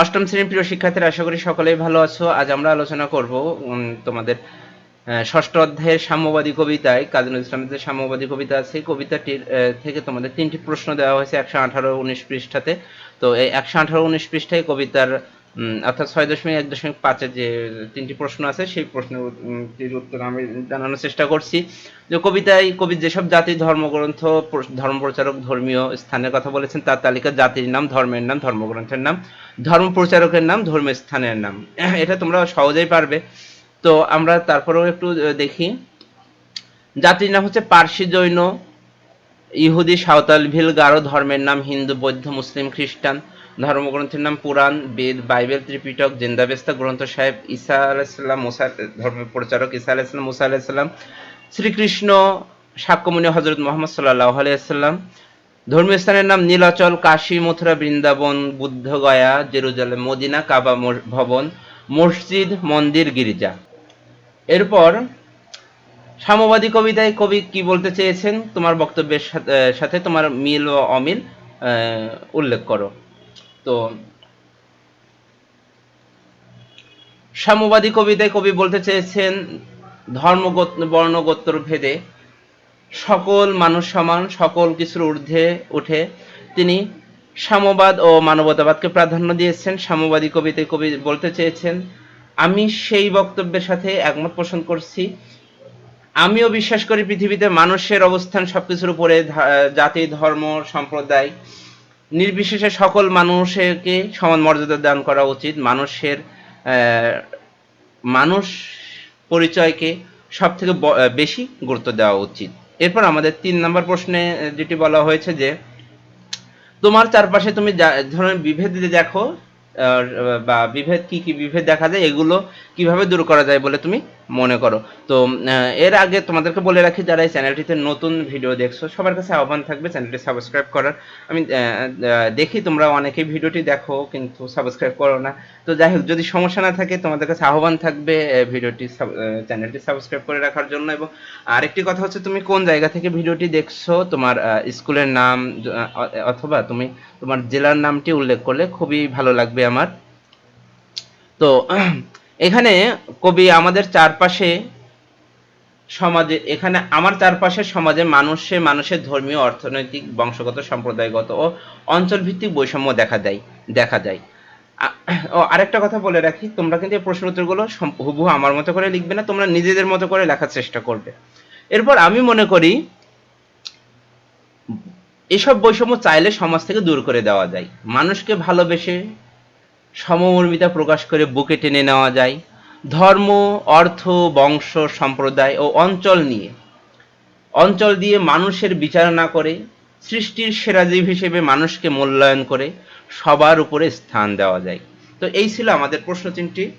অষ্টম শ্রেণির প্রিয় শিক্ষার্থীরা, আশা করি সকলেই ভালো আছো। আজ আমরা আলোচনা করব তোমাদের ষষ্ঠ অধ্যায়ের সাম্যবাদী কবিতায়, কাজী ইসলামের যে সাম্যবাদী কবিতা আছে কবিতাটির থেকে তোমাদের তিনটি প্রশ্ন দেওয়া হয়েছে একশো আঠারো উনিশ পৃষ্ঠাতে। তো এই একশো আঠারো উনিশ পৃষ্ঠায় কবিতার অর্থাৎ ছয় দশমিক এক দশমিক পাঁচের যে তিনটি প্রশ্ন আছে, সেই প্রশ্নের উত্তর আমি জানানোর চেষ্টা করছি। যে কবিতায় কবি যেসব জাতি, ধর্মগ্রন্থ ধর্ম প্রচারক, ধর্মীয় স্থানের কথা বলেছেন, তার তালিকা জাতির নাম, ধর্মের নাম, ধর্মগ্রন্থের নাম, ধর্ম প্রচারকের নাম ধর্মীয় স্থানের নাম। এটা তোমরা সহজেই পারবে। তো আমরা তারপরেও একটু দেখি। জাতির নাম হচ্ছে পার্সি জৈন, ইহুদি, সাঁওতাল ভিল গারো ধর্মের নাম হিন্দু, বৌদ্ধ, মুসলিম, খ্রিস্টান। ধর্মগ্রন্থের নাম Puran, Veda, Bible, Tripitaka, Zend Avesta, Granth Sahib Isa আলাইসাল্লাম মুসা ধর্ম প্রচারক ঈসা আলাইসাল্লাম মুসা আলাইসাল্লাম শ্রীকৃষ্ণ সাক্ষ্যমণি হজরত মোহাম্মদ সাল্লাহ আলাইসাল্লাম ধর্মীয় স্থানের নাম Nilachal, Kashi, Mathura, Vrindavan Bodh Gaya Jerusalem, Medina, Kaaba ভবন, মসজিদ, মন্দির, গির্জা। এরপর সাম্যবাদী কবিতায় কবি কি বলতে চেয়েছেন? তোমার বক্তব্যের সাথে তোমার মিল ও অমিল উল্লেখ করো। তো সাম্যবাদী কবিতায় কবি বলতে চেয়েছেন ধর্ম বর্ণ গোত্র ভেদে। সকল মানুষ সমান, সকল কিছুর ঊর্ধ্বে উঠে তিনি সাম্যবাদ ও মানবতাবাদকে প্রাধান্য দিয়েছেন। সাম্যবাদী কবিতায় কবি বলতে চেয়েছেন, আমি সেই বক্তব্যের সাথে একমত পোষণ করছি। আমিও বিশ্বাস করি পৃথিবীতে মানুষের অবস্থান সবকিছুর উপরে জাতি, ধর্ম, সম্প্রদায় নির্বিশেষে সকল মানুষকে সমান মর্যাদা দান করা উচিত। মানুষের মানুষ পরিচয়কে সব থেকে বেশি গুরুত্ব দেওয়া উচিত। এরপর আমাদের তিন নম্বর প্রশ্নে যেটি বলা হয়েছে যে, তোমার চারপাশে তুমি ধরনের বিভেদ দেখো বা বিভেদ কি কি বিভেদ দেখা যায়, এগুলো কীভাবে দূর করা যায় বলে তুমি মনে করো। তো এর আগে তোমাদেরকে বলে রাখি, যারা এই চ্যানেলটিতে নতুন ভিডিও দেখছ, সবার কাছে আহ্বান থাকবে চ্যানেলটি সাবস্ক্রাইব করার। আমি দেখি তোমরা অনেকেই ভিডিওটি দেখো, কিন্তু সাবস্ক্রাইব করো না। তো যাই হোক, যদি সমস্যা না থাকে, তোমাদের কাছে আহ্বান থাকবে ভিডিওটি চ্যানেলটি সাবস্ক্রাইব করে রাখার জন্য। এবং আরেকটি কথা হচ্ছে, তুমি কোন জায়গা থেকে ভিডিওটি দেখছ, তোমার স্কুলের নাম অথবা তুমি তোমার জেলার নামটি উল্লেখ করলে খুবই ভালো লাগবে আমার। তো এখানে কবি আমাদের চারপাশে সমাজে, এখানে আমার চারপাশে সমাজে মানুষে মানুষের ধর্মীয়, অর্থনৈতিক, বংশগত, সম্প্রদায়গত ও অঞ্চলভিত্তিক বৈষম্য দেখা দেয়, দেখা যায়। ও আরেকটা কথা বলে রাখি, তোমরা কিন্তু এই প্রশ্ন উত্তরগুলো হুবহু আমার মতো করে লিখবে না, তোমরা নিজেদের মতো করে লেখার চেষ্টা করবে। এরপর আমি মনে করি, এসব বৈষম্য চাইলে সমাজ থেকে দূর করে দেওয়া যায়। মানুষকে ভালোবেসে সমমর্মিতা প্রকাশ করে বুকে টেনে নেওয়া যায়। ধর্ম, অর্থ, বংশ, সম্প্রদায় ও অঞ্চল নিয়ে। অঞ্চল দিয়ে মানুষের বিচার না করে, সৃষ্টির সেরা জীব হিসেবে মানুষকে মূল্যায়ন করে সবার উপরে স্থান দেওয়া যায়। তো এই ছিল আমাদের প্রশ্ন চিহ্নটি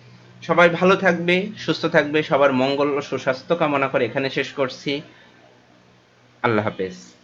সবাই ভালো থাকবে, সুস্থ থাকবে, সবার মঙ্গল ও সুস্বাস্থ্য কামনা করে এখানে শেষ করছি। আল্লাহ হাফেজ।